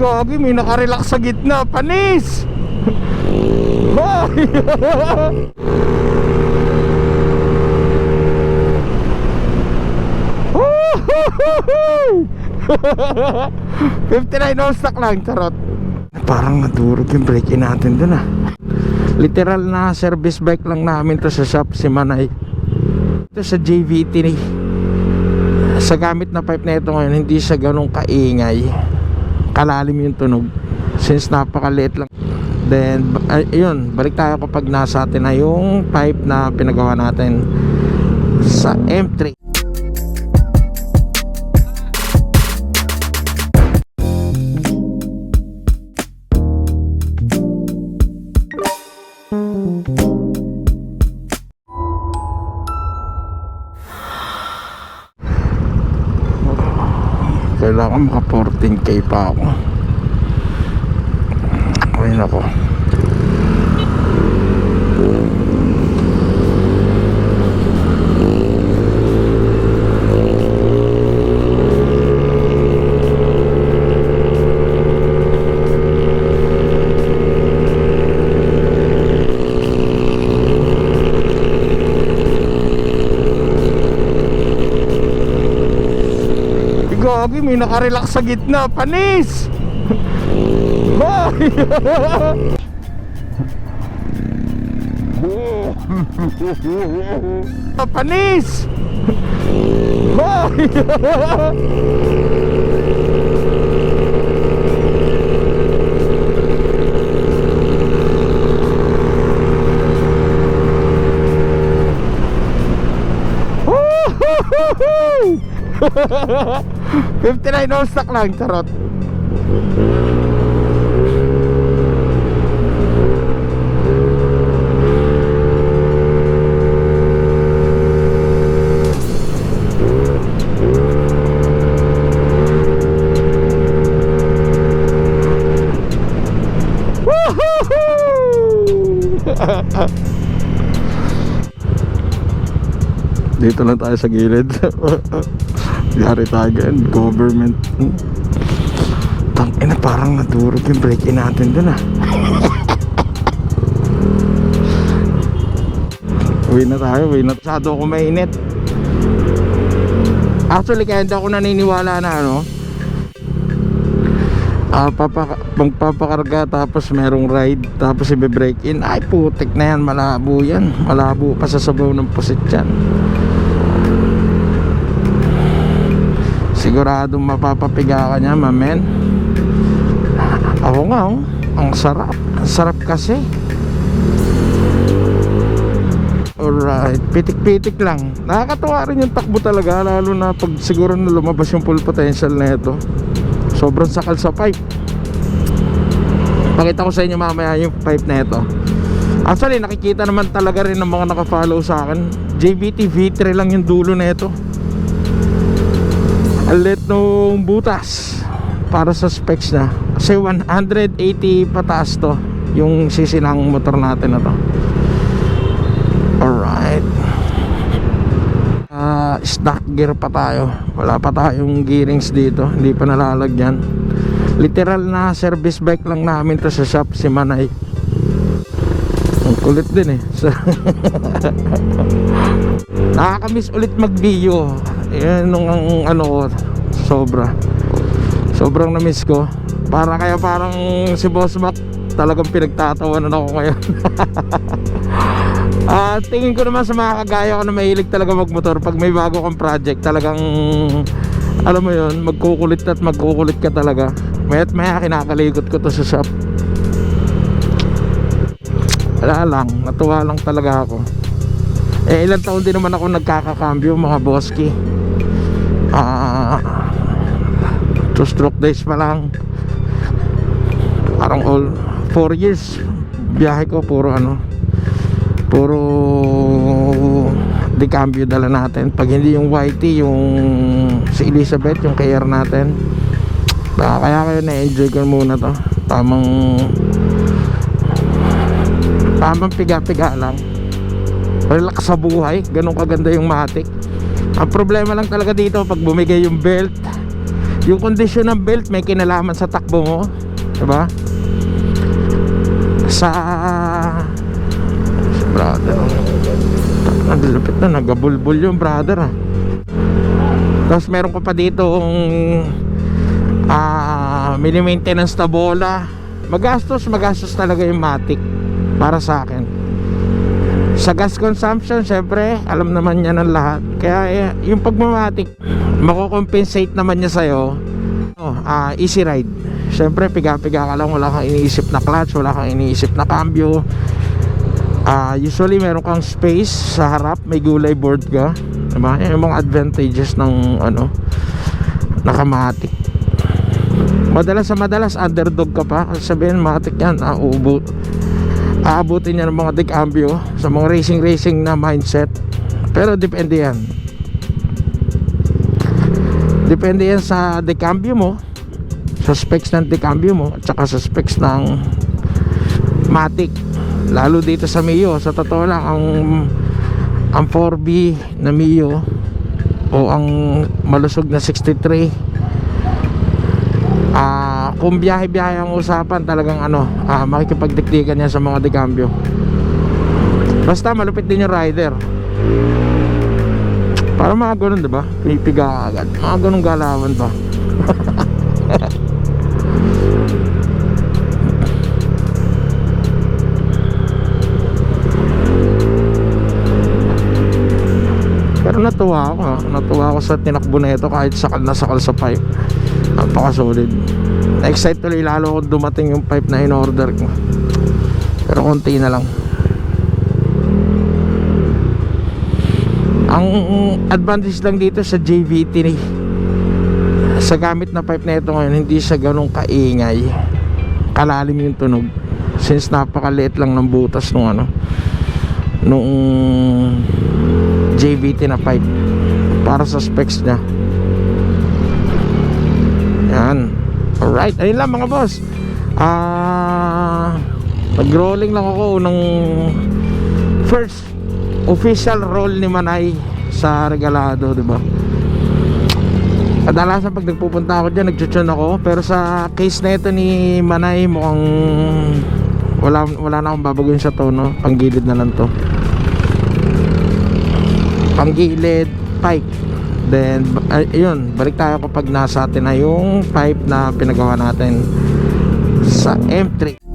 Gagi, may nakarelax sa gitna. Panis! Hoy! 59 all stock lang, charot. Parang nadurog yung brake natin dun ah. Literal na service bike lang namin to sa shop si Manay. Ito sa JVT ni sa gamit na pipe na ito ngayon hindi siya ganun kaingay kalalim yung tunog. Since napakaliit lang. Then ay, yun balik tayo kapag nasa atin na yung pipe na pinagawa natin sa M3 kailangan maka 14k pa ako ay nako Gagi, may nakarelax sa gitna. Panis! Hoy! Panis! Hoy! Woohoo! 59 all stock lang, charot. Dito lang tayo sa gilid. Yari tayo government. Tang ina parang nadurog yung brake natin dun ah. uwi na tayo, uwi na. Masyado ako mainit. Actually, kaya hindi ako naniniwala na ano. Ah, papa, magpapakarga tapos merong ride tapos ibe-break in ay putik na yan malabo yan malabo pa sa sabaw ng pusit yan Siguradong mapapapiga ka niya, mamen. Ako nga, oh. Ang sarap. Ang sarap kasi. Alright. Pitik-pitik lang. Nakakatuwa rin yung takbo talaga. Lalo na pag siguro na lumabas yung full potential na ito. Sobrang sakal sa pipe. Pakita ko sa inyo mamaya yung pipe na ito. Actually, nakikita naman talaga rin ng mga nakafollow sa akin. JBT V3 lang yung dulo na ito alit nung butas para sa specs na kasi 180 pataas to yung sisi ng motor natin na to. Alright. Uh, stock gear pa tayo. Wala pa tayong gearings dito. Hindi pa nalalagyan. Literal na service bike lang namin to sa shop si Manay. Ang kulit din eh. Nakakamiss ulit mag video yan nung ang ano ko sobra. Sobrang na-miss ko. Para kaya parang si Boss Mac talagang pinagtatawanan ako ngayon. Ah, tingin ko naman sa mga kagaya ko na mahilig talaga magmotor pag may bago kang project talagang alam mo yon magkukulit at magkukulit ka talaga. Maya't maya kinakalikot ko to sa shop. Wala lang natuwa lang talaga ako eh ilang taon din naman ako nagkakakambyo mga boski. Ah two stroke days pa lang. Parang all 4 years. Biyahe ko puro ano puro di cambio dala natin. Pag hindi yung YT yung si Elizabeth yung KR natin. Kaya kaya kayo na-enjoy ko muna to. Tamang tamang piga-piga lang relax sa buhay ganun kaganda yung matic ang problema lang talaga dito pag bumigay yung belt yung kondisyon ng belt may kinalaman sa takbo mo diba? Sa brother ang lupit na nagabulbul yung brother ah. Tapos meron ko pa dito ah mini maintenance na bola. Magastos magastos talaga yung matic para sa akin sa gas consumption syempre alam naman niya ng lahat kaya eh, yung pagmamatic makocompensate naman niya sa'yo oh, ah, easy ride syempre piga-piga ka lang wala kang iniisip na clutch wala kang iniisip na cambio Ah, usually meron kang space sa harap, may gulay board ka. Diba? Yung mga advantages ng ano, nakamatic. Madalas sa madalas underdog ka pa. Sabihin matic yan, ah, uubo. Aabutin yan ng mga decambio sa mga racing racing na mindset. Pero depende yan. Depende yan sa decambio mo, sa specs ng decambio mo, at saka sa specs ng matic lalo dito sa Mio sa totoo lang ang ang 4B na Mio o ang malusog na 63 ah kung biyahe-biyahe ang usapan talagang ano ah, makikipagdikdikan yan sa mga dekambyo basta malupit din yung rider para mga ganun diba pipiga agad mga ganun galawan ba Pero natuwa ako, ha? natuwa ako sa tinakbo na ito kahit sakal na sakal sa pipe. Napaka solid. Na-excite tuloy lalo kung dumating yung pipe na in-order ko. Pero konti na lang. Ang advantage lang dito sa JVT ni sa gamit na pipe na ito ngayon, hindi siya ganun kaingay. Kalalim yung tunog. Since napakaliit lang ng butas nung ano, nung JVT na pipe para sa specs niya alright ayun lang mga boss. Ah nag rolling lang ako ng first official roll ni Manay sa regalado di ba? Kadalasan pag nagpupunta ako dyan nagchuchun ako. Pero sa case na ito ni Manay mukhang wala, wala na akong babaguhin sa tono panggilid na lang to. Panggilid pipe then uh, yun balik tayo kapag nasa atin na yung pipe na pinagawa natin sa M3